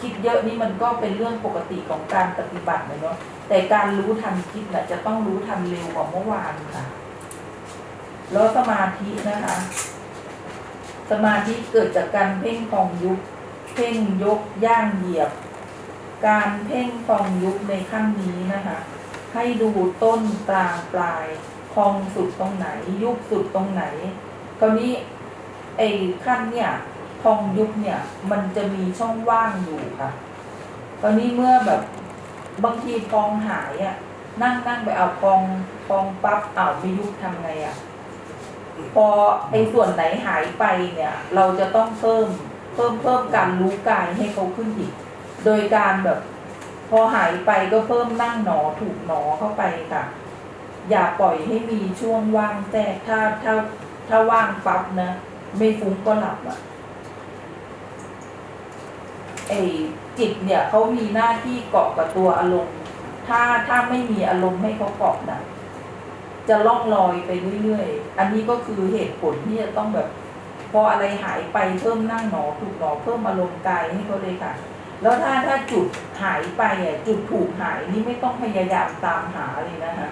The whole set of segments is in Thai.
คิดเยอะนี่มันก็เป็นเรื่องปกติของการปฏิบัติเลยเนาะแต่การรู้ทันคิดน่ะจะต้องรู้ทันเร็วกว่าเมื่อวานค่ะ แล้วสมาธินะคะ สมาธิเกิดจากการเพ่งพองยุบเพ่งยกย่างเหยียบ การเพ่งพองยุบในขั้นนี้นะคะ ให้ดูต้นกลางปลายพองสุดตรงไหน ยุบสุดตรงไหนคราวนี้ไอ้ขั้นเนี่ย พองยุบเนี่ย มันจะมีช่องว่างอยู่ค่ะคราวนี้เมื่อแบบบางทีพองหายอะ่ะ นั่งนั่งไปเอาพองพองปั๊บเอาไม่ยุบทำไงอะ่ะ พอไอ้ส่วนไหนหายไปเนี่ย เราจะต้องเพิ่มเพิ่มเพิ่มการรู้กายให้เขาขึ้นอีก โดยการแบบ พอหายไปก็เพิ่มนั่งหนอถูกหนอเข้าไปค่ะ อย่าปล่อยให้มีช่วงว่างแทรกถ้าถ้าถ้าว่างปั๊บนะ ไม่ฟุ้งก็หลับอะ ไอ้จิตเนี่ยเขามีหน้าที่เกาะกับตัวอารมณ์ ถ้าถ้าไม่มีอารมณ์ให้เขาเกาะนะจะล่องลอยไปเรื่อยๆ อันนี้ก็คือเหตุผลที่จะต้องแบบ พออะไรหายไปเพิ่มนั่งหนอถูกหนอเพิ่มอารมณ์กายให้เขาเลยค่ะ แล้วถ้าถ้าจุดหายไปอะจุดถูกหายนี่ไม่ต้องพยายามตามหาเลยนะคะ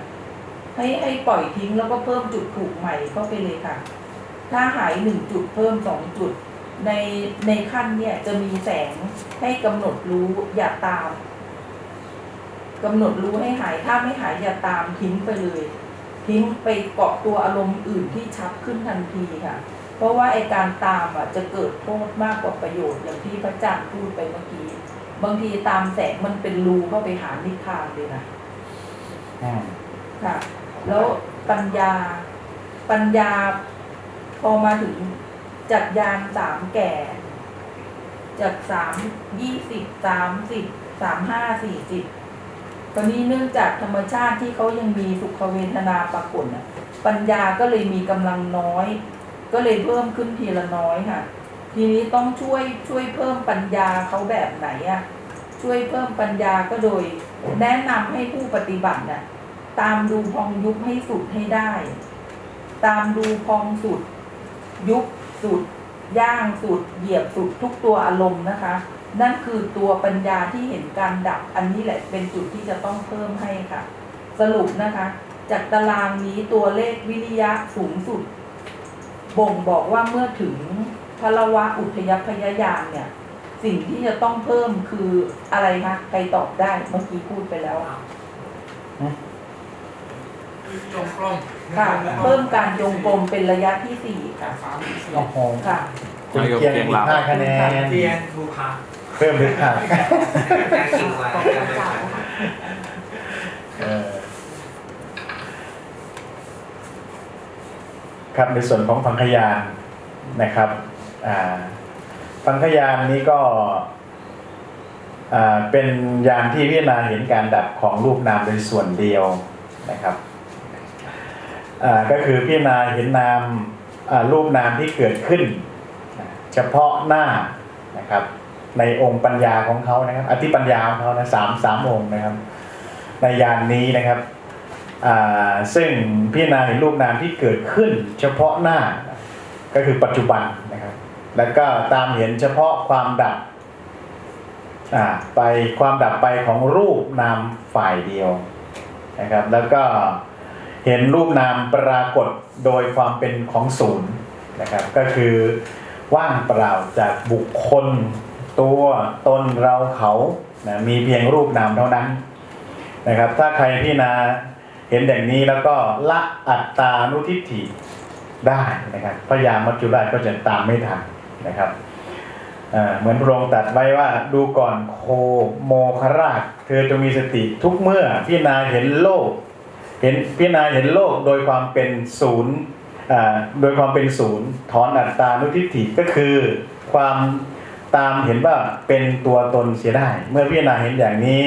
ให้ให้ปล่อยทิ้งแล้วก็เพิ่มจุดถูกใหม่เข้าไปเลยค่ะ ถ้าหายหนึ่งจุดเพิ่มสองจุด ในในขั้นเนี่ยจะมีแสงให้กำหนดรู้อย่าตามกำหนดรู้ให้หายถ้าไม่หายอย่าตามทิ้งไปเลย ทิ้งไปเกาะตัวอารมณ์อื่นที่ชัดขึ้นทันทีค่ะ เพราะว่าไอการตามอะจะเกิดโทษมากกว่าประโยชน์อย่างที่พระอาจารย์พูดไปเมื่อกี้ บางทีตามแสงมันเป็นรูเข้าไปหานิพพานเลยนะอืมค่ะ แล้วปัญญาปัญญาพอมาถึง จากยานสามแก่ จากสามยี่สิบสามสิบสามห้าสี่สิบตอนนี้เนื่องจากธรรมชาติที่เขายังมีสุขเวทนาปรากฏปัญญาก็เลยมีกำลังน้อย ก็เลยเพิ่มขึ้นทีละน้อยค่ะ ทีนี้ต้องช่วยช่วยเพิ่มปัญญาเขาแบบไหนอะช่วยเพิ่มปัญญาก็โดย แนะนำให้ผู้ปฏิบัติน่ะตามดูพองยุบให้สุดให้ได้ ตามดูพองสุด ยุบ สุดย่างสุดเหยียบสุดทุกตัวอารมณ์นะคะ นั่นคือตัวปัญญาที่เห็นการดับอันนี้แหละเป็นจุดที่จะต้องเพิ่มให้ค่ะ สรุปนะคะ จากตารางนี้ตัวเลขวิริยะสูงสุด บ่งบอกว่าเมื่อถึงพลวะอุทยพยายามเนี่ย สิ่งที่จะต้องเพิ่มคืออะไรคะใครตอบได้เมื่อกี้พูดไปแล้ว จงกรมค่ะ เพิ่มการยงกลมเป็นระยะที่สี่ค่ะสามสี่โอ้โหค่ะคุณเกียงอีกห้าคะแนน เรียนทูพาเพิ่มถึงห้าการกิ่งไว้การไม่ผ่านเออครับในส่วนของพังคยานนะครับอ่าพังคยานนี้ก็อ่าเป็นยานที่พิจารณาเห็นการดับของรูปนามโดยส่วนเดียวนะครับอ่า ก็คือพิจารณาเห็นนามรูปนามที่เกิดขึ้น เฉพาะหน้านะครับในองค์ปัญญาของเขานะครับ อธิปัญญาของเขานะสามสามองค์นะครับ ในยานนี้นะครับซึ่งพิจารณาเห็นรูปนามที่เกิดขึ้น เฉพาะหน้าก็คือปัจจุบันนะครับ แล้วก็ตามเห็นเฉพาะความดับไปความดับไปของรูปนามฝ่ายเดียวนะครับ แล้วก็ เห็นรูปนามปรากฏโดยความเป็นของศูนย์นะครับก็คือว่างเปล่าจากบุคคล ตัวตนเราเขานะมีเพียงรูปนามเท่านั้นนะครับ ถ้าใครพิจารณาเห็นอย่างนี้แล้วก็ละอัตตานุทิฏฐิได้นะครับพระยามัจจุราชก็จะตามไม่ทันนะครับเเหมือนพระองค์ตรัดไว้ว่าดูก่อนโคโมคราช เธอจงมีสติทุกเมื่อพิจารณาเห็นโลก เห็นพิจารณาเห็นโลกโดยความเป็นศูนย์โดยความเป็นศูนย์ถอนอัตตานุทิฏฐิก็คือความตามเห็นว่าเป็นตัวตนเสียได้ เมื่อพิจารณาเห็นอย่างนี้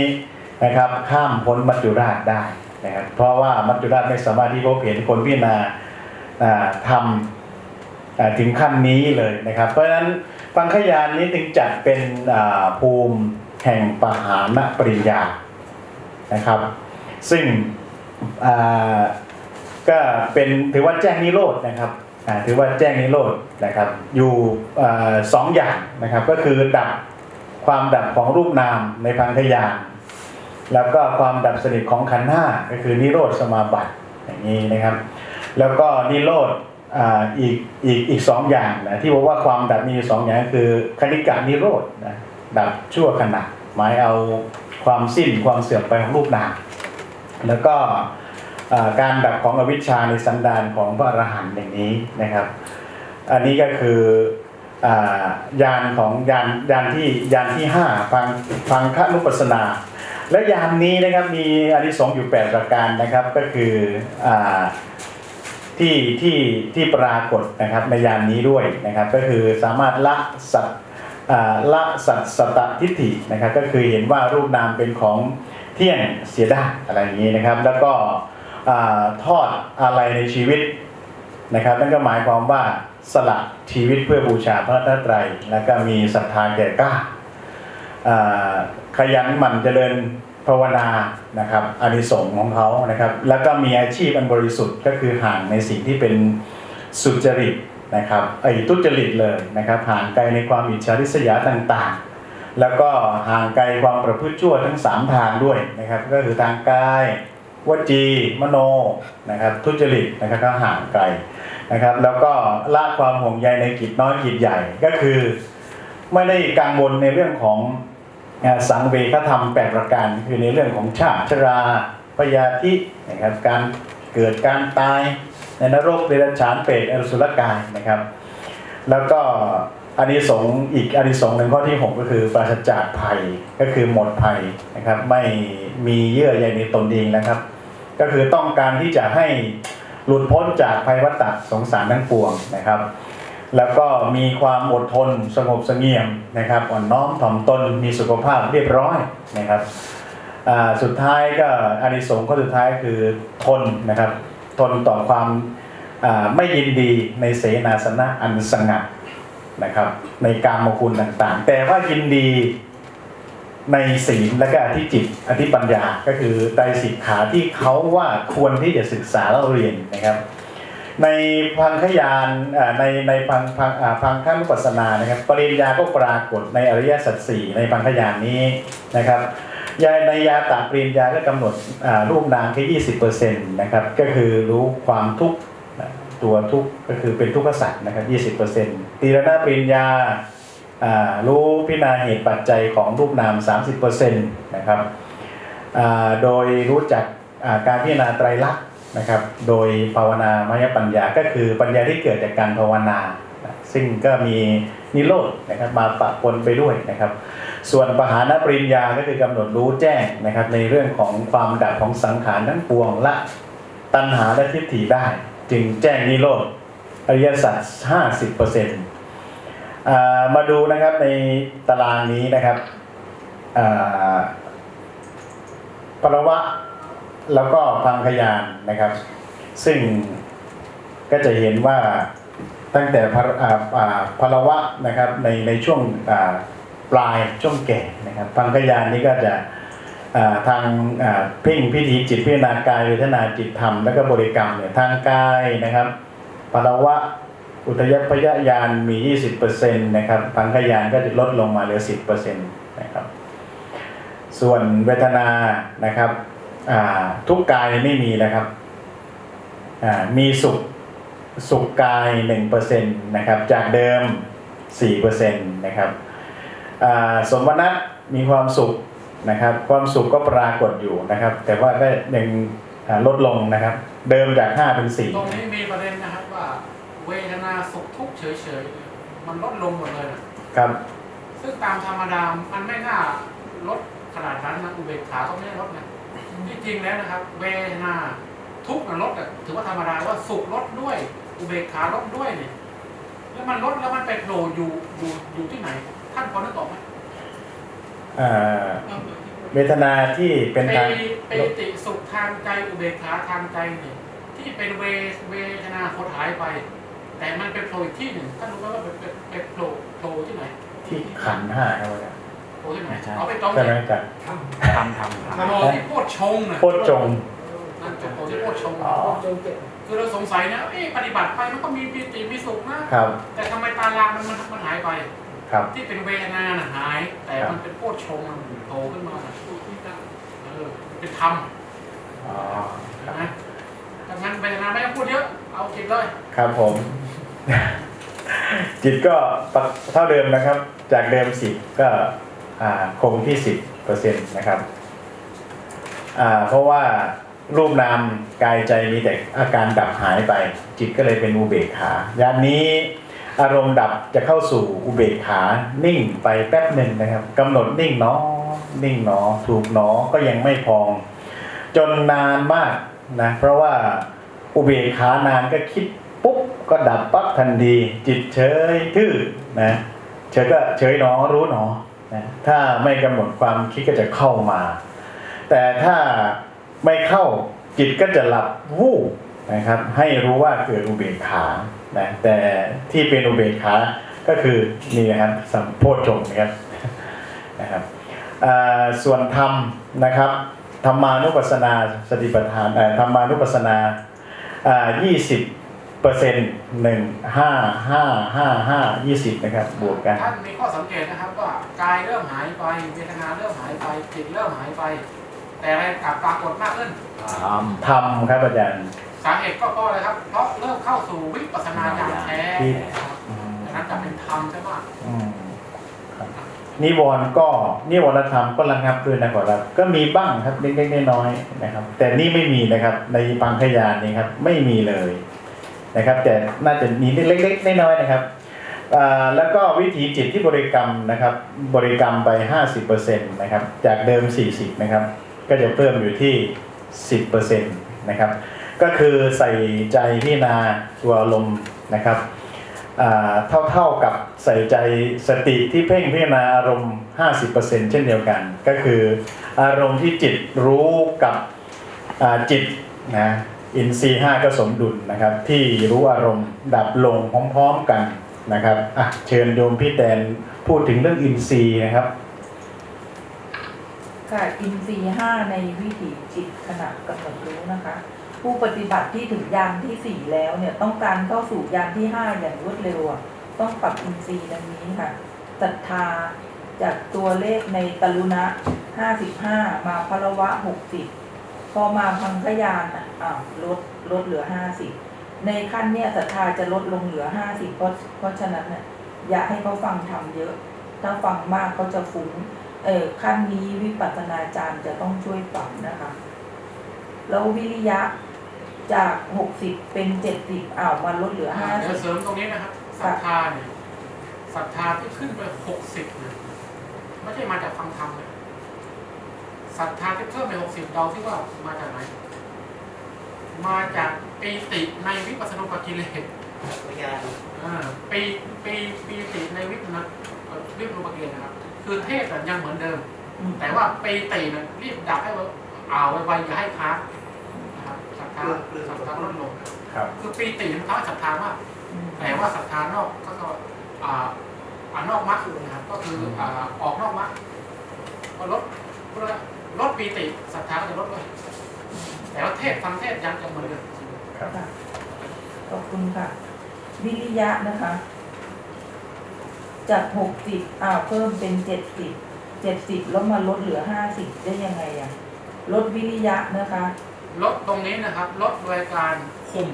นะครับข้ามพ้นมัจจุราชได้นะครับเพราะว่ามัจจุราชไม่สามารถที่พบเห็นคนพิจารณาทำถึงขั้นนี้เลยนะครับ เพราะฉะนั้นฟังขยานนี้จึงจัดเป็นภูมิแห่งปหานปริญญานะครับ ซึ่ง ก็เป็นถือว่าแจ้งนิโรธนะครับถือว่าแจ้งนิโรธนะครับ อยู่อสองอย่างนะครับ ก็คือดับความดับของรูปนามในพังคยานแล้วก็ความดับสนิทของขันธ์ห้าก็คือนิโรธสมาบัติอย่างนี้นะครับ แล้วก็นิโรธอ,อีกอีกอีกสองอย่างนะที่บอกว่าความดับมีสองอย่างคือคณิกานิโรธนะดับชั่วขณะหมายเอาความสิ้นความเสื่อมไปของรูปนามแล้วก็ การดับของอวิชชาในสันดานของพระอรหันต์อย่างนี้นะครับ อันนี้ก็คืออยานของยานยานที่ยานที่ห้าฟังฟังคนุปัสสนา และยานนี้นะครับมีอานิสงส์อยู่8ประการนะครับก็คืออที่ที่ที่ปรากฏนะครับในยานนี้ด้วยนะครับก็คือสามารถละสัตละสัตสตทิฏฐินะครับก็คือเห็นว่ารูปนามเป็นของเที่ยงเสียได้อะไรอย่างนี้นะครับ แล้วก็ ทอดอะไรในชีวิตนะครับนั่นก็หมายความว่าสละชีวิตเพื่อบูชาพระรัตนตรัยแล้วก็มีศรัทธาแก่กล้าขยันหมั่นเจริญภาวนานะครับอานิสงส์ของเขานะครับ แล้วก็มีอาชีพอันบริสุทธิ์ก็คือห่างในสิ่งที่เป็นสุจริตนะครับไอ้ทุจริตเลยนะครับห่างไกลในความอิจฉาริษยาต่างๆ แล้วก็ห่างไกลความประพฤติชั่วทั้งสามทางด้วยนะครับ ก็คือทางกาย วจีมโนนะครับทุจริตนะครับก็ห่างไกลนะครับ แล้วก็ละความห่วงใยในกิจน้อยกิจใหญ่ก็คือ ไม่ได้กังวลในเรื่องของสังเวคธรรมแปดประการคือในเรื่องของชาติชราพยาธินะครับการเกิดการตายในนรกเดรัจฉานเปรตอสุรกายนะครับ แล้วก็อานิสงส์อีกอานิสงส์หนึ่งข้อที่ 6 ก็คือปราศจากภัยก็คือหมดภัยนะครับ ไม่มีเยื่อใยในตนเองนะครับ ก็คือต้องการที่จะให้หลุดพ้นจากภัยวัฏสงสารทั้งปวงนะครับ แล้วก็มีความอดทนสงบเสงี่ยมนะครับอ่อนน้อมถ่อมตนมีสุขภาพเรียบร้อยนะครับสุดท้ายก็อนิสงส์ข้อสุดท้ายคือทนนะครับ ทนต่อความไม่ยินดีในเสนาสนะอันสงัดนะครับ ในการมคุณต่างๆ แต่ว่ายินดี ในศีลและก็อธิจิตอธิปัญญาก็คือไตรสิกขาที่เขาว่าควรที่จะศึกษาแล้วเรียนนะครับ ในพังคยานในในพังพังพังขั้นปัสนานะครับ ปริญญาก็ปรากฏในอริยสัจสี่ในพังคยานนี้นะครับยาในยาตาปริญญาก็กำหนดรูปนามแค่ยี่สิบเปอร์เซ็นต์นะครับก็คือรู้ความทุกข์ตัวทุกข์ก็คือเป็นทุกขสัตว์นะครับยี่สิบเปอร์เซ็นต์ตีรณปริญญา รู้พิจารณาเหตุปัจจัยของรูปนาม 30%นะครับโดยรู้จักการพิจารณาไตรลักษณ์นะครับ โดยภาวนามยปัญญาก็คือปัญญาที่เกิดจากการภาวนา ซึ่งก็มีนิโรธนะครับมาปะปนไปด้วยนะครับ ส่วนปหานปริญญาก็คือกำหนดรู้แจ้งนะครับในเรื่องของความดับของสังขารทั้งปวงละตัณหาและทิฏฐิได้ จึงแจ้งนิโรธอริยสัจ50%อ่า มาดูนะครับในตารางนี้นะครับปรวะแล้วก็พังคยานนะครับ ซึ่งก็จะเห็นว่าตั้งแต่พระรวะนะครับในในช่วงปลายช่วงแก่นะครับพังคยานนี้ก็จะทางเพ่งพิธีจิตพิจารณากายเวทนาจิตธรรม แล้วก็บริกรรมเนี่ยทางกายนะครับปรวะ อุทยพยาญาณมี 20%นะครับพังคยานก็จะลดลงมาเหลือ 10%นะครับ ส่วนเวทนานะครับทุกกายไม่มีนะครับมีสุขสุขกาย1%นะครับ จากเดิม 4%นะครับสมนัตมีความสุขนะครับ ความสุขก็ปรากฏอยู่นะครับ แต่ว่าก็ยังอ่าลดลงนะครับ เดิมจาก5เป็น4ตรงนี้มีประเด็นนะครับว่า เวทนาสุขทุกข์เฉยๆ มันลดลงหมดเลยนะครับ ซึ่งตามธรรมดา มันไม่น่าลดขนาดนั้นนะอุเบกขาต้องไม่ได้ลดนะที่จริงแล้วนะครับ เวทนาทุกข์มันลดอะถือว่าธรรมดาว่าสุขลดด้วย อุเบกขาลดด้วยเนี่ยแล้วมันลดแล้วมันไปโผล่อยู่อยู่อยู่ที่ไหน ท่านพอนึกออกไหมอ่าเวทนาที่เป็นไปทางไปติสุขทางใจอุเบกขาทางใจเนี่ยที่เป็นเวเวทนาโคตรหายไป แต่มันเป็นโผล่อีกที่หนึ่งท่านรู้ไหมว่าเป็นเป็นเป็นโผล่โผล่ที่ไหนที่ขันธ์ห้าครับอาจารย์โผล่ที่ไหนไม่ใช่เอาไปตรงใช่ไหมเนี่ยอาจารย์ทำทำทโผล่ที่โคตรชงน่ะโคตรจงนั่นจะโผล่ที่โคตรชงอ๋อคือเราสงสัยนะเอ๊ะปฏิบัติไปมันก็มีปีติมีสุขนะครับแต่ทำไมตาลางมันมันมันหายไปครับที่เป็นเวทนาน่ะหาย แต่มันเป็นโพชฌงค์มันโผล่ขึ้นมาเออเป็นธรรมอ๋อคเห็รับนไหมดังนั้นเวทนาไม่ต้องพูดเยอะเอาจิตเลย ครับผม จิตก็เท่าเดิมนะครับ จากเดิมสิบก็คงที่สิบเปอร์เซ็นต์นะครับเพราะว่ารูปนามกายใจมีแต่อาการดับหายไป จิตก็เลยเป็นอุเบกขายานนี้อารมณ์ดับจะเข้าสู่อุเบกขานิ่งไปแป๊บหนึ่งนะครับกำหนดนิ่งเนาะนิ่งเนาะถูกเนาะก็ยังไม่พอง จนนานมากนะเพราะว่าอุเบกขานานก็คิด ปุ๊บก็ดับปั๊บทันที จิตเฉยทื่อนะเฉยก็เฉยหนอรู้หนอนะถ้าไม่กำหนดความคิดก็จะเข้ามา แต่ถ้าไม่เข้าจิตก็จะหลับวูบนะครับ ให้รู้ว่าเกิดอุเบกขานะแต่ที่เป็นอุเบกขาก็คือนี่นะครับสัมโพชฌงค์นะครับนะครับส่วนธรรมนะครับธรรมานุปัสสนาสติปัฏฐานธรรมานุปัสสนา20 ปอร์เซ็นต์หนึ่งห้าห้าห้าห้ายี่สิบนะครับ บวกกัน ท่านมีข้อสังเกตนะครับว่ากายเริ่มหายไปเวทนาเริ่มหายไปจิตเริ่มหายไป แต่อะไรกลับปรากฏมากขึ้นทธรรมครับอาจารย์ สาเหตุก็เพราะอะไรครับ เพราะเริ่มเข้าสู่วิปัสสนาญาณแท้ที่ นะครับอืมดังนั้นจะเป็นธรรมใช่ไหมอืมครับนิวรณ์ก็นิวรณธรรมก็ระงับด้วยนะครับ ก็มีบ้างครับเล็กๆน้อยๆนะครับ แต่นี่ไม่มีนะครับ ในปังขยานนี้ครับ ไม่มีเลย นะครับแต่น่าจะมีเล็กๆน้อยๆนะครับแล้วก็วิถีจิตที่บริกรรมนะครับบริกรรมไป 50%นะครับจากเดิม 40นะครับก็จะเพิ่มอยู่ที่ 10%นะครับก็คือใส่ใจพิจารณาตัวลมณ์นะครับอ่าเท่าๆกับใส่ใจสติที่เพ่งพิจารณาอารมณ์ 50%เช่นเดียวกัน ก็คืออารมณ์ที่จิตรู้กับจิตนะ อินทรีย์ห้าก็สมดุลนะครับ ที่รู้อารมณ์ดับลงพร้อมๆกันนะครับอะเชิญโยมพี่แตนพูดถึงเรื่องอินทรีย์นะครับค่ะอินทรีย์ห้าในวิถีจิตขณะกำหนดรู้นะคะ ผู้ปฏิบัติที่ถึงยานที่สี่แล้วเนี่ยต้องการเข้าสู่ยานที่ห้าอย่างรวดเร็วต้องปรับอินทรีย์ดังนี้ค่ะศรัทธาจากตัวเลขในตรุณะห้าสิบห้ามาพละวะหกสิบ พอมาพังคยานอะลดลดเหลือห้าสิบในขั้นเนี่ยศรัทธาจะลดลงเหลือห้าสิบเพราะเพราะฉะนั้นเนี่ยอย่าให้เขาฟังทำเยอะ ถ้าฟังมากเขาจะฟุ้งเออขั้นนี้วิปัสสนาจารย์จะต้องช่วยปรับนะคะ แล้ววิริยะจากหกสิบเป็นเจ็ดสิบอ้าวมันลดเหลือห้าสิบเสริมตรงนี้นะครับศรัทธาเนี่ยศรัทธาที่ขึ้นไปหกสิบเนี่ยไม่ใช่มาจากฟังธรรมเลย ศรัทธาที่เพิ่มไปหกสิบเดาที่ว่ามาจากไหน มาจากปีติในวิปัสสนุปกิเลสำวิญญาณอ่าปีปีปีติในวิปัสสนุเอ่อวิปัสสนุปกิเลสนะครับ คือเทศอะยังเหมือนเดิมอืมแต่ว่าปีติเนี่ยรีบดับให้ว่าอ่าวไวๆอย่าให้ค้างนะครับศรัทธาศรัทธาลดลงครับคือปีติมันทำให้ศรัทธามากอืมแต่ว่าศรัทธานอกก็ก็อ่าอ่านอกมรรคนะครับก็คืออ่าออกนอกมรรคก็ลด ลดปีติศรัทธาก็จะลดเลยแต่ว่าเทศฟังเทศยังจะเหมือนเดิมครับค่ะขอบคุณค่ะ วิริยะนะคะ จากหกสิบอ้าวเพิ่มเป็นเจ็ดสิบเจ็ดสิบแล้วมาลดเหลือห้าสิบได้ยังไงอะลดวิริยะนะคะ ลดตรงนี้นะครับ ลดโดยการคุม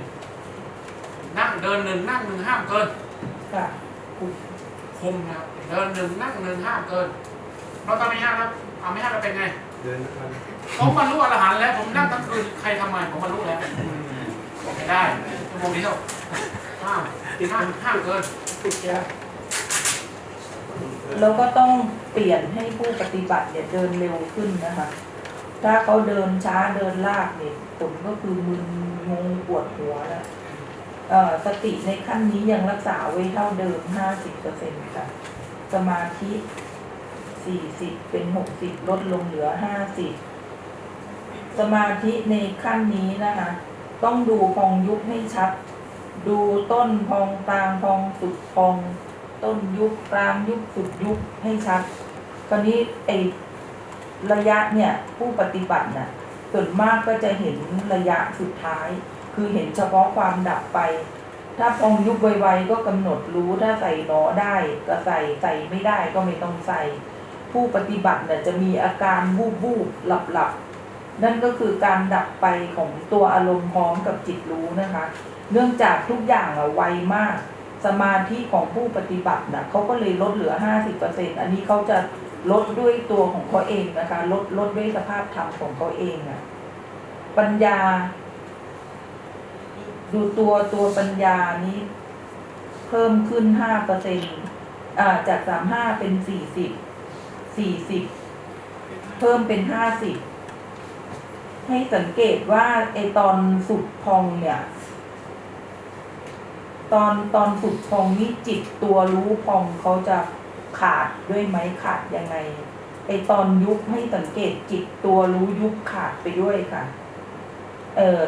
นั่งเดินหนึ่งนั่งหนึ่งห้ามเกินค่ะคุณคุมนะครับเดินหนึ่งนั่งหนึ่งห้ามเกินเราทำไม่ห้ามครับเอาไม่ห้ามเราเป็นไง เดินมันผมบรรลุอรหันต์แล้ว ผมนั่งทั้งคืนใครทำไมผมบรรลุแล้วไม่ได้ชั่วโมงเดียวห้ามห้ามห้ามเกินแล้วก็ต้องเปลี่ยนให้ผู้ปฏิบัติเนี่ยเดินเร็วขึ้นนะคะ ถ้าเขาเดินช้าเดินลากเนี่ยผลก็คือมึนงงปวดหัวแล้วเอ่อสติในขั้นนี้ยังรักษาไว้เท่าเดิมห้าสิบเปอร์เซ็นต์ค่ะ สมาธิ สี่สิบเป็นหกสิบลดลงเหลือห้าสิบสมาธิในขั้นนี้นะคะ ต้องดูพองยุบให้ชัด ดูต้นพองกลางพองสุดพอง ต้นยุบกลางยุบสุดยุบให้ชัดคราวนี้ไอระยะเนี่ยผู้ปฏิบัติน่ะส่วนมากก็จะเห็นระยะสุดท้าย คือเห็นเฉพาะความดับไป ถ้าพองยุบไวๆก็กำหนดรู้ถ้าใส่หนอได้ก็ใส่ใส่ไม่ได้ก็ไม่ต้องใส่ ผู้ปฏิบัติเนี่ยจะมีอาการวูบวูบหลับหลับนั่นก็คือการดับไปของตัวอารมณ์พร้อมกับจิตรู้นะคะ เนื่องจากทุกอย่างอะไวมาก สมาธิของผู้ปฏิบัตินะเขาก็เลยลดเหลือ 50%อันนี้เขาจะลดด้วยตัวของเขาเองนะคะ ลดลดด้วยสภาพธรรมของเขาเองอะปัญญา ดูตัวตัวปัญญานี้ เพิ่มขึ้น5%อ่าจาก 35 เป็น 40 40เพิ่มเป็น50ให้สังเกตว่าไอตอนสุดพองเนี่ย ตอนตอนสุดพองนี่จิตตัวรู้พองเขาจะขาดด้วยไหมขาดยังไงไอตอนยุบให้สังเกตจิตตัวรู้ยุบขาดไปด้วยค่ะ เออ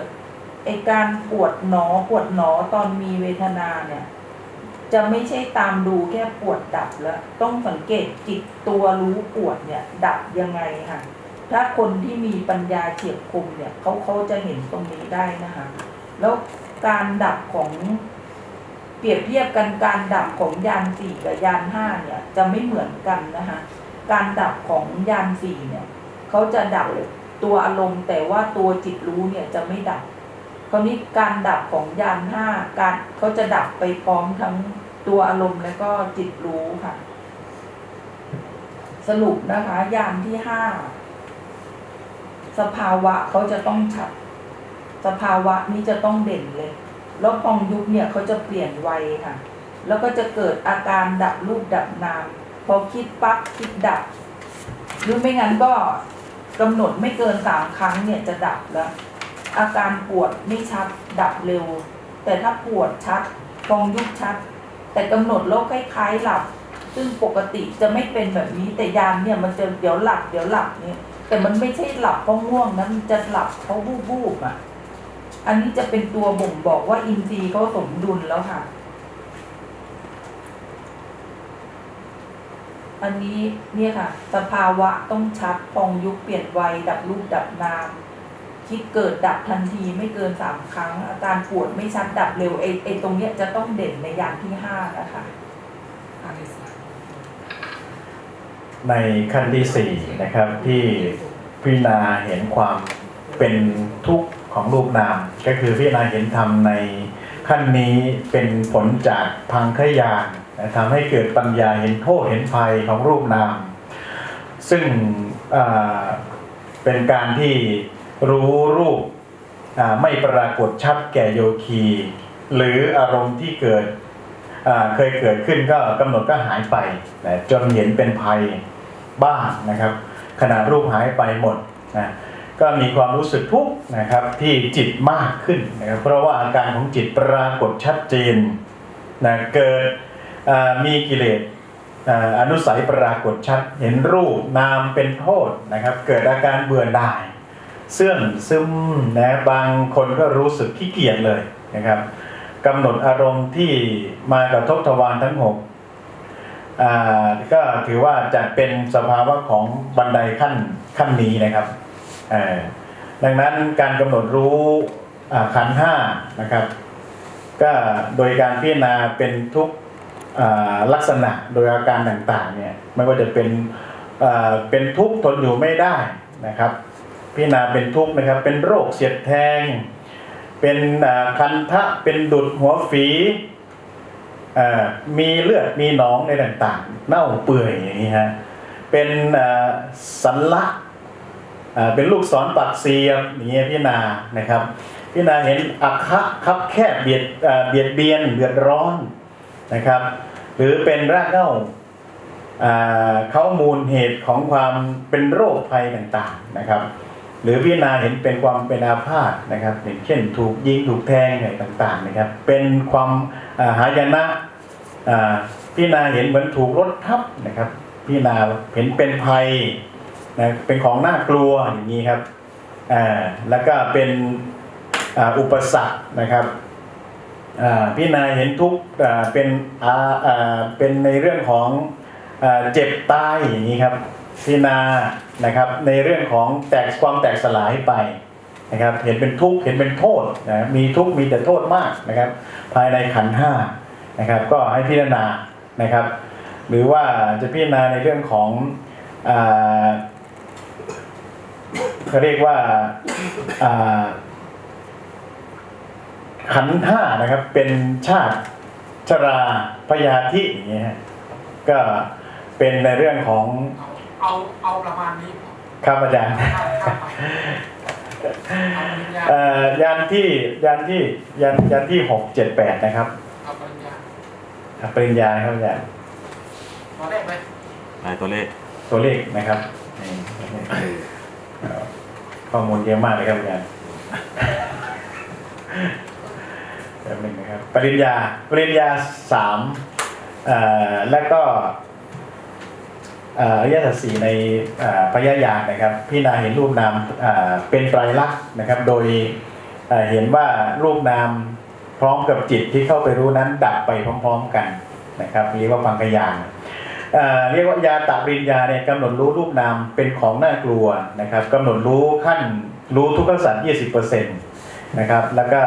ไอการปวดหนอปวดหนอตอนมีเวทนาเนี่ย จะไม่ใช่ตามดูแค่ปวดดับแล้ว ต้องสังเกตจิตตัวรู้ปวดเนี่ย ดับยังไงค่ะ ถ้าคนที่มีปัญญาเฉียบคมเนี่ยเขาเขาจะเห็นตรงนี้ได้นะคะ แล้วการดับของเปรียบเทียบกันการดับของยานสี่กับยานห้าเนี่ย จะไม่เหมือนกันนะคะการดับของยานสี่เนี่ยเขาจะดับตัวอารมณ์แต่ว่าตัวจิตรู้เนี่ยจะไม่ดับ ราวนี้การดับของยานห้าการเขาจะดับไปพร้อมทั้งตัวอารมณ์และก็จิตรู้ค่ะ สรุปนะคะยานที่ห้าสภาวะเขาจะต้องชัด สภาวะนี้จะต้องเด่นเลย แล้วพองยุบเนี่ยเขาจะเปลี่ยนไวค่ะ แล้วก็จะเกิดอาการดับรูปดับนามพอคิดปั๊บคิดดับ หรือไม่งั้นก็กำหนดไม่เกินสามครั้งเนี่ยจะดับแล้ว อาการปวดไม่ชัดดับเร็ว แต่ถ้าปวดชัดพองยุบชัด แต่กำหนดแล้วคล้ายๆหลับ ซึ่งปกติจะไม่เป็นแบบนี้แต่ยามเนี่ยมันจะเดี๋ยวหลับเดี๋ยวหลับเนี่ยแต่มันไม่ใช่หลับเพราะง่วงนะมันจะหลับเพราะวูบๆอะ อันนี้จะเป็นตัวบ่งบอกว่าอินทรีย์เขาสมดุลแล้วค่ะ อันนี้เนี่ยค่ะ สภาวะต้องชัดพองยุบเปลี่ยนไวดับรูปดับนาม คิดเกิดดับทันทีไม่เกินสามครั้ง อาการปวดไม่ชัดดับเร็วไอ้ไอ้ตรงเนี้ยจะต้องเด่นในยานที่ห้านะคะในขั้นที่สี่นะครับที่พิจารณาเห็นความเป็นทุกข์ของรูปนาม ก็คือพิจารณาเห็นธรรมในขั้นนี้เป็นผลจากพังคยานทำให้เกิดปัญญาเห็นโทษเห็นภัยของรูปนาม ซึ่งเป็นการที่ รู้รูปไม่ปรากฏชัดแก่โยคี หรืออารมณ์ที่เกิดเคยเกิดขึ้นก็กำหนดก็หายไปจนเห็นเป็นภัยบ้างนะครับ ขณะรูปหายไปหมดนะก็มีความรู้สึกทุกข์นะครับที่จิตมากขึ้นนะครับเพราะว่าอาการของจิตปรากฏชัดเจนนะเกิดมีกิเลสอ่าอนุสัยปรากฏชัดเห็นรูปนามเป็นโทษนะครับ เกิดอาการเบื่อหน่าย เสื่องซึมนะบางคนก็รู้สึกขี้เกียจเลยนะครับกำหนดอารมณ์ที่มากระทบทวารทั้งหกอ่าก็ถือว่าจะเป็นสภาวะของบันไดขั้นขั้นนี้นะครับอ่อดังนั้นการกำหนดรู้ขันห้านะครับ ก็โดยการพิจารณาเป็นทุกอ่าลักษณะโดยอาการต่างๆเนี่ยไม่ว่าจะเป็นอ่าเป็นทุกข์ทนอยู่ไม่ได้นะครับ พิจารณาเป็นทุกข์นะครับ เป็นโรคเสียดแทง เป็นคันทะเป็นดุดหัวฝีอ่ามีเลือดมีหนองในต่างๆ เน่าเปื่อยอย่างนี้ฮะเป็นอ่าสันละอ่าเป็นลูกศรปักเสียบอย่างเงี้ยพี่นานะครับพี่นาเห็นอักขะคับแคบเบียดอ่าเบียดเบียนเดือดร้อนนะครับ หรือเป็นรากเหง้าอ่าเขามูลเหตุของความเป็นโรคภัยต่างๆนะครับ หรือพิจารณาเห็นเป็นความเป็นอาพาธนะครับอย่างเช่น ถูกยิงถูกแทงอะไรต่างๆนะครับ เป็นความาหายนะพิจารณาเห็นเหมือนถูกรถทับนะครับพิจารณาเห็นเป็นภัยนะเป็นของน่ากลัวอย่างนี้ครับแล้วก็เป็นอ,อุปสรรคนะครับพิจารณาเห็นทุกเป็นเป็นในเรื่องของอเจ็บตายอย่างนี้ครับ พิจารณานะครับในเรื่องของแตกความแตกสลายไปนะครับเห็นเป็นทุกข์เห็นเป็นโทษนะมีทุกข์มีแต่โทษมากนะครับ ภายในขันห้านะครับ ก็ให้พิจารณานะครับ หรือว่าจะพิจารณาในเรื่องของอ่าเขาเรียกว่าอ่าขันห้านะครับเป็นชาติชราพยาธิอย่างเงี้ยฮะก็เป็นในเรื่องของ เอาเอาเอาประมาณนี้ครับอาจารย์ข้ามข้ามไปเอาปริญญาเอ่อยานที่ยานที่ยานยานที่หกเจ็ดแปดนะครับเอาปริญญาครับปริญญาครับอาจารย์ตอนแรกเลยลายตัวเลขตัวเลขนะครับนี่ข้อมูลเยอะมากเลยครับอาจารย์แป๊บหนึงนะครับปริญญาปริญญาสามเอ่อแล้วก็เอ่อริยสัจสี่ในอ่อพยายานนะครับพี่นาเห็นรูปนามเอ่อเป็นไตรลักษณ์นะครับ โดยเอ่อเห็นว่ารูปนามพร้อมกับจิตที่เข้าไปรู้นั้นดับไปพร้อม ๆกันนะครับเรียกว่าพังคยานเอ่อเรียกว่ายาตะปริญญาเนี่ยกำหนดรู้รูปนามเป็นของน่ากลัวนะครับกำหนดรู้ขั้นรู้ทุกขสัตว์20%นตนะครับแล้วก็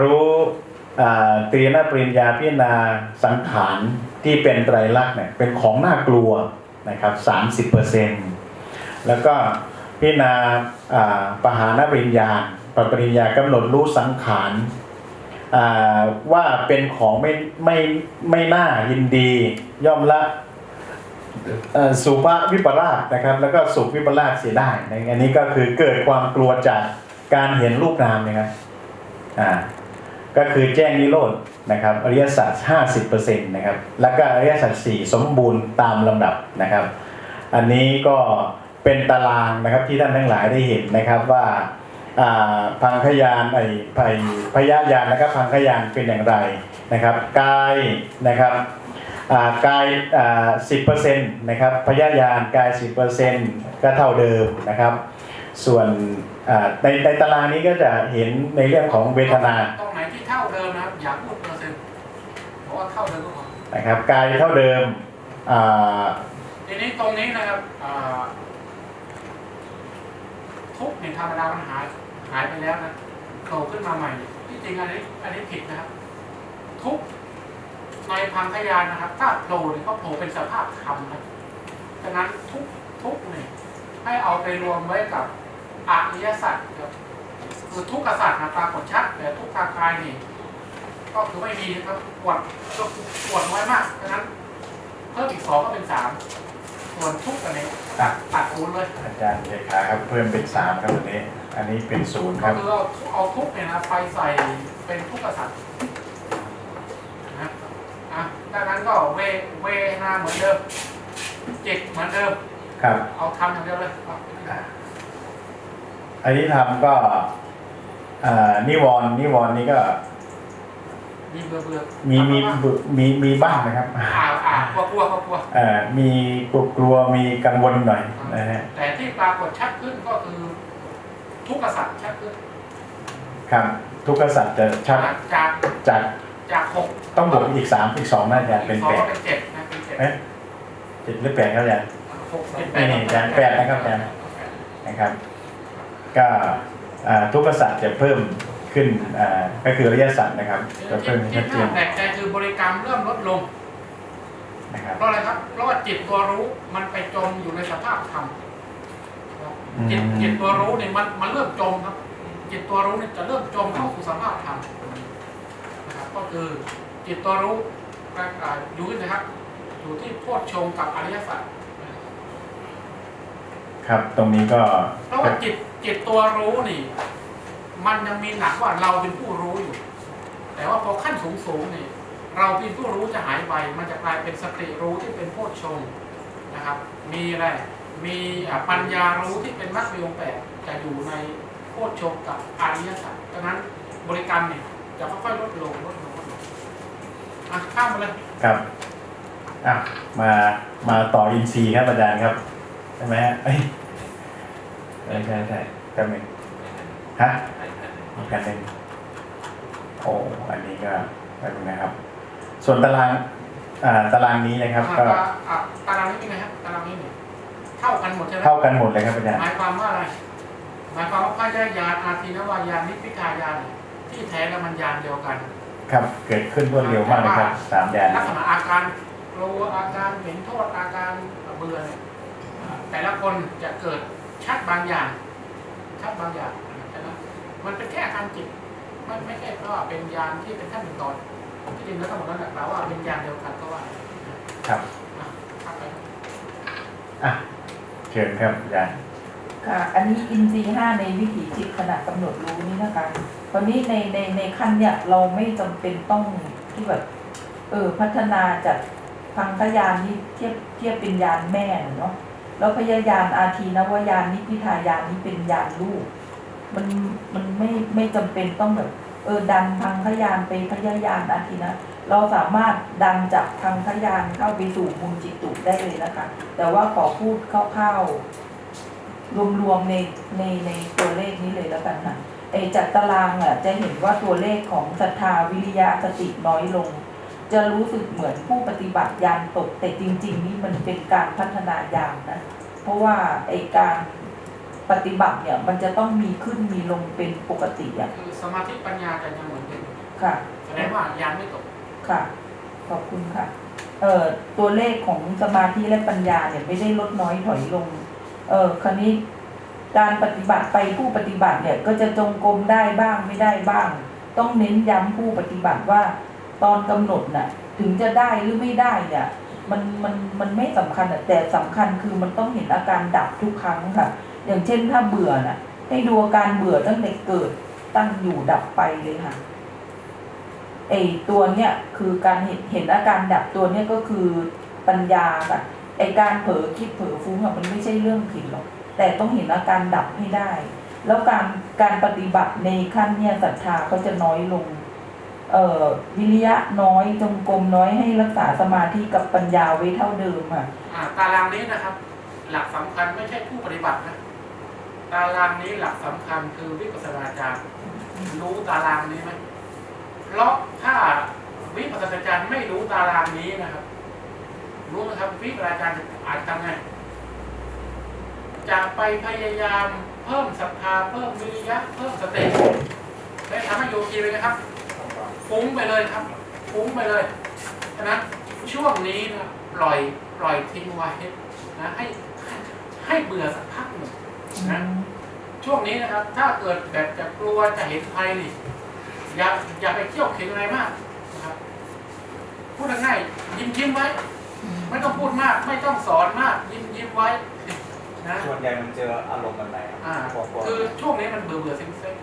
รู้อ่าตรีนาปริญญาพิจารณาสังขารที่เป็นไตรลักษณ์เนี่ยเป็นของน่ากลัว นะครับ30%แล้วก็พิจารณาปหานปริญญาปปริญญากำหนดรู้สังขารว่าเป็นของไม่ไม่ไม่น่ายินดีย่อมละสุภวิปลาสนะครับ แล้วก็สุขวิปลาสเสียได้นอันนี้ก็คือเกิดความกลัวจากการเห็นรูปนามนะครับอ่า ก็คือแจ้งนิโรธนะครับอริยสัจห้าสิบเปอร์เซ็นต์นะครับแล้วก็อริยสัจสี่สมบูรณ์ตามลำดับนะครับ อันนี้ก็เป็นตารางนะครับที่ท่านทั้งหลายได้เห็นนะครับว่าพังขยานไอไพยายานนะครับพังขยานเป็นอย่างไรนะครับกายนะครับกายสิบเปอร์เซ็นต์นะครับพยายานกายสิบเปอร์เซ็นต์ก็เท่าเดิมนะครับ ส่วนในในตารางนี้ก็จะเห็นในเรื่องของเวทนา ที่เท่าเดิมนะครับอย่าพูดเปอร์เซ็นต์เพราะว่าเท่าเดิมก็พอนะครับกายเท่าเดิมอ่าทีนี้ตรงนี้นะครับอ่าทุกข์ในธรรมดามันหายหายไปแล้วนะโผล่ขึ้นมาใหม่ที่จริงอันนี้อันนี้ผิดนะครับ ทุกข์ในพังขยานนะครับ ถ้าโผล่เนี่ยก็โผล่เป็นสภาพธรรมนะฉะนั้นทุกข์ทุกข์เนี่ยให้เอาไปรวมไว้กับอริยสัจครับ คือทุกขสัจนะปรากฏชัดแต่ทุกข์ทางกายนี่ก็คือไม่มีนะครับปวดก็ปวดน้อยมากฉะนั้นเพิ่มอีกสองก็เป็นสามส่วนทุกข์อันนี้ตัดตัดศูนย์เลยอาจารย์เลขาครับเพิ่มเป็นสามครับวันนี้ อันนี้เป็นศูนย์คก็รับคือเอาเอาทุกข์เนี่ยนะไปใส่เป็นทุกข์กษัตริย์นะอะดังนั้นก็เวเวนาเหมือนเดิมจิตเหมือนเดิม ครับเอาทำอย่างเดียวเลยเอา อันนี้ทำก็อ่านิวรณ์นิวรณ์นี้ก็มีเบื่อเบื่อมีมีมีมีบ้างนะครับ อ่าอ่ากลัวกลัวกลัวกลัวเอ่อมีกลัวกลัวมีกังวลหน่อยนะฮะแต่ที่ปรากฏชัดขึ้นก็คือ ทุกข์กษัตริย์ชัดขึ้นครับทุกขสัตว์จะชัดจากจากจากหกต้องบวกอีกสามอีกสองน่าจะเป็นสองแปดก็เป็นเจ็ดนะเป็นเจ็ดเอ๊ะเจ็ดหรือแปดครับอาจารย์หกเป็นแปนี่ดนี่อาจารย์แปดนะครับอาจารย์นะครับ ก็อ่าทุกขสัตว์จะเพิ่มขึ้นอ่าก็คืออริยสัจนะครับจะเพิ่มให้ที่ชัดเจน่านแปลกใจคือบริกรรมเริ่มลดลงนะครับเพราะอะไรครับเพราะว่าจิตตัวรู้มันไปจมอยู่ในสภาพธรรมจิตจิตตัวรู้เนี่ยมันมันเริ่มจมครับจิตตัวรู้เนี่ยจะเริ่มจมเข้าสู่สภาพธรรมนะครับก็คือจิตตัวรู้อ่าอยู่ที่นะครับอยู่ที่โพชฌงค์กับอริยสัจ ครับ ตรงนี้ก็เพราะว่าจิตจิตตัวรู้นี่ มันยังมีหนักว่าเราเป็นผู้รู้อยู่ แต่ว่าพอขั้นสูงสูงๆนี่ เราเป็นผู้รู้จะหายไป มันจะกลายเป็นสติรู้ที่เป็นโพชฌงค์นะครับ มีอะไร มีอะปัญญารู้ที่เป็นมรรคมีองค์แปดจะอยู่ในโพชฌงค์กับอริยสัจดังนั้นบริกรรมเนี่ยจะค่อยๆลดลงลดลงลดลงอะข้ามมาเลยครับอะมามาต่ออินทรีย์ครับอาจารย์ครับ ใช่ไหมฮะเอ้ยใช่ใช่ใช่แป๊บหนึงฮะอีกแผ่นหนึ่งโอ้อันนี้ก็แป๊บหนึงนะครับ ส่วนตารางอ่าตารางนี้นะครับ ก็อะอะตารางนี้เป็นไงครับตารางนี้เนี่ยเท่ากันหมดใช่ไหมเท่ากันหมดเลยครับอาจารย์หมายความว่าอะไรหมายความว่าพยายานอาทินวายานนิพพิทายานที่แท้แล้วมันยานเดียวกัน ครับ เกิดขึ้นรวดเร็วมากเลยครับสามยานลักษณะอาการกลัวอาการเห็นโทษอาการเบื่อเนี่ย แต่ละคนจะเกิดชัดบางอย่างชัดบางอย่างฉะนั้นมันเป็นแค่อาการจิตไม่ไม่ใช่เพราะว่าเป็นยานที่เป็นขั้นเป็นตอนที่จริงแล้วทั้งหมดนั้นแปลว่าเป็นยานเดียวกันก็ว่า ครับอะข้ามไปอะเชิญครับอาจารย์ค่ะอันนี้อินทรีย์ห้าในวิถีจิตขณะกำหนดรู้นี่นะคะตอนนี้ในในในขั้นเนี่ยเราไม่จำเป็นต้องที่แบบเออพัฒนาจากพังคยานนี่เทียบเทียบเป็นยานแม่น่ะเนาะ แล้วพยายานอาทีนวายานนิพพิทายานนี่เป็นยานลูก มันมันไม่ไม่จำเป็นต้องแบบเออดันพังคยานไปพยายานอาทีนะ เราสามารถดันจากพังคยานเข้าไปสู่มุมจิตตุได้เลยนะคะ แต่ว่าขอพูดคร่าวๆรวมๆในในในตัวเลขนี้เลยแล้วกันนะไอจากตารางอะจะเห็นว่าตัวเลขของศรัทธาวิริยะสติน้อยลง จะรู้สึกเหมือนผู้ปฏิบัติยานตก แต่จริง ๆ นี่มันเป็นการพัฒนายานนะ เพราะว่าไอการปฏิบัติเนี่ยมันจะต้องมีขึ้นมีลงเป็นปกติอะคือสมาธิปัญญาจะยังเหมือนเดิมค่ะแสดงว่ายานไม่ตกค่ะ ขอบคุณค่ะเอ่อตัวเลขของสมาธิและปัญญาเนี่ยไม่ได้ลดน้อยถอยลงเออคราวนี้การปฏิบัติไปผู้ปฏิบัติเนี่ยก็จะจงกรมได้บ้างไม่ได้บ้าง ต้องเน้นย้ำผู้ปฏิบัติว่า ตอนกำหนดน่ะ ถึงจะได้หรือไม่ได้เนี่ยมันมันมันไม่สำคัญอะแต่สำคัญคือมันต้องเห็นอาการดับทุกครั้งค่ะ อย่างเช่นถ้าเบื่อน่ะ ให้ดูอาการเบื่อตั้งแต่เกิดตั้งอยู่ดับไปเลยค่ะไอตัวเนี้ยคือการเห็นเห็นอาการดับตัวเนี้ยก็คือปัญญาค่ะไอการเผลอคิดเผลอฟุ้งอะมันไม่ใช่เรื่องผิดหรอกแต่ต้องเห็นอาการดับให้ได้ แล้วการการปฏิบัติในขั้นเนี่ยศรัทธาก็จะน้อยลง วิริยะน้อยจงกรมน้อยให้รักษาสมาธิกับปัญญาไว้เท่าเดิมอะอ่าตารางนี้นะครับ หลักสำคัญไม่ใช่ผู้ปฏิบัตินะตารางนี้หลักสำคัญคือวิปัสสนาจารย์รู้ตารางนี้ไหมเพราะถ้าวิปัสสนาจารย์ไม่รู้ตารางนี้นะครับ รู้ไหมครับวิปัสสนาจารย์อาจทำไงจะไปพยายามเพิ่มศรัทธาเพิ่มวิริยะเพิ่มสติและทำให้โยคีเลยนะครับ ฟุ้งไปเลยครับ ฟุ้งไปเลยฉะนั้นช่วงนี้นะปล่อยปล่อยทิ้งไว้นะให้ให้ให้เบื่อสักพักหนึ่งนะช่วงนี้นะครับ ถ้าเกิดแบบจะกลัวจะเห็นภัยนี่อย่าอย่าไปเที่ยวเข็นอะไรมากนะครับพูดง่ายๆยิ้มยิ้มไว้ ไม่ต้องพูดมาก ไม่ต้องสอนมาก ยิ้มยิ้มไว้นะส่วนใหญ่มันเจออารมณ์อะไรครับอ่าบอกว่าคือช่วงนี้มันเบื่อเบื่อเซ็งเซ็ง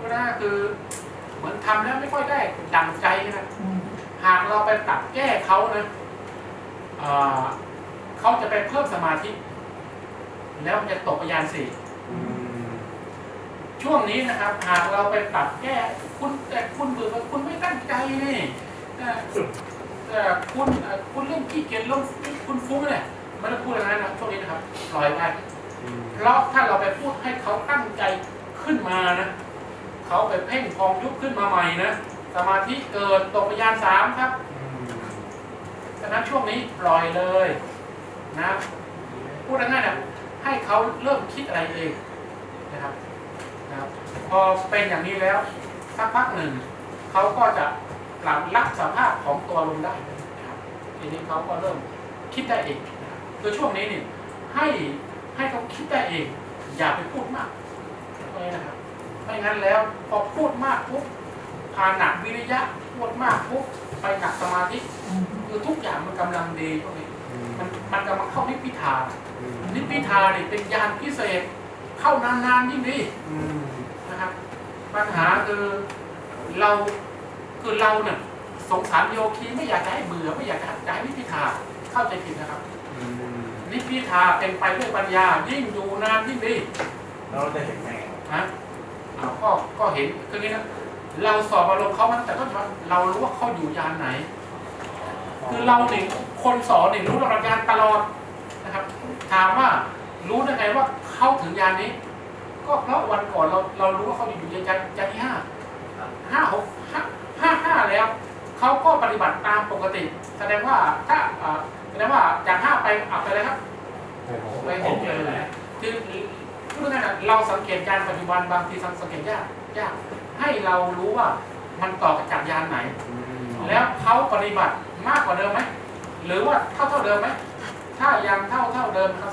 ก็ได้คือเห มือนทำแล้วไม่ค่อยได้ดังใจนะอืมหากเราไปปรับแก้เขานะเอ่อเขาจะไปเพิ่มสมาธิ แล้วมันจะตกไปยานสี่อืมช่วงนี้นะครับ หากเราไปปรับแก้คุณแต่คุณเบื่อคุณไม่ตั้งใจนี่แต่แต่คุณเอ่อคุณเรื่องขี้เกียจเรื่องคุณฟุ้งเนี่ยไม่ต้องพูดอะไรนะช่วงนี้นะครับปล่อยไปอืมเพราะถ้าเราไปพูดให้เขาตั้งใจขึ้นมานะ เขาไปเพ่งพองยุบขึ้นมาใหม่นะสมาธิเกิดตกไปยานสามครับฉะนั้นช่วงนี้ปล่อยเลยนะพูดง่ายๆนะให้เขาเริ่มคิดอะไรเองนะครับนะครับ พอเป็นอย่างนี้แล้วสักพักหนึ่งเขาก็จะหลับรับสภาพของตัวลงได้นะครับทีนี้เขาก็เริ่มคิดได้เองนะครับคือช่วงนี้นี่ให้ให้เขาคิดได้เอง อย่าไปพูดมากนะครับ ไม่งั้นแล้วพอพูดมากปุ๊บพาหนักวิริยะพูดมากปุ๊บไปหนักสมาธิอืมคือทุกอย่างมันกำลังดีพวกนี้อืมมันมันกำลังเข้านิพพิทาอืมนิพพิทาเนี่ยเป็นยานพิเศษ เข้านานๆยิ่งดีอืมนะครับ ปัญหาคือเราคือเราเนี่ยสงสารโยคีไม่อยากจะให้เบื่อไม่อยากจะให้จะให้นิพพิทาเข้าใจผิดนะครับอืมนิพพิทาเป็นไปด้วยปัญญายิ่งอยู่นานยิ่งดีแล้วเราจะเห็นไงครับนะอ้าว ก็ก็เห็นคืองี้นะเราสอบอารมณ์เขามันแต่ก็เรารู้ว่าเขาอยู่ยานไหน คือเราเนี่ยคนสอนเนี่ยรู้ระดับยานตลอดนะครับ ถามว่ารู้ได้ไงว่าเข้าถึงยานนี้ ก็เพราะวันก่อนเราเรารู้ว่าเขาอยู่ยานยานที่ห้าห้าหกห้าห้าห้าแล้วเขาก็ปฏิบัติตามปกติ แสดงว่าถ้าเอ่อแสดงว่าจากห้าไปอับไปเลยครับไปหกเลยคือ พูดง่ายๆนะเราสังเกตยานปัจจุบันบางทีสังเกตยากยากให้เรารู้ว่ามันต่อจากยานไหนอืมแล้วเขาปฏิบัติมากกว่าเดิมไหมหรือว่าเท่าเท่าเดิมไหมถ้ายังเท่าเท่าเดิมเขาแส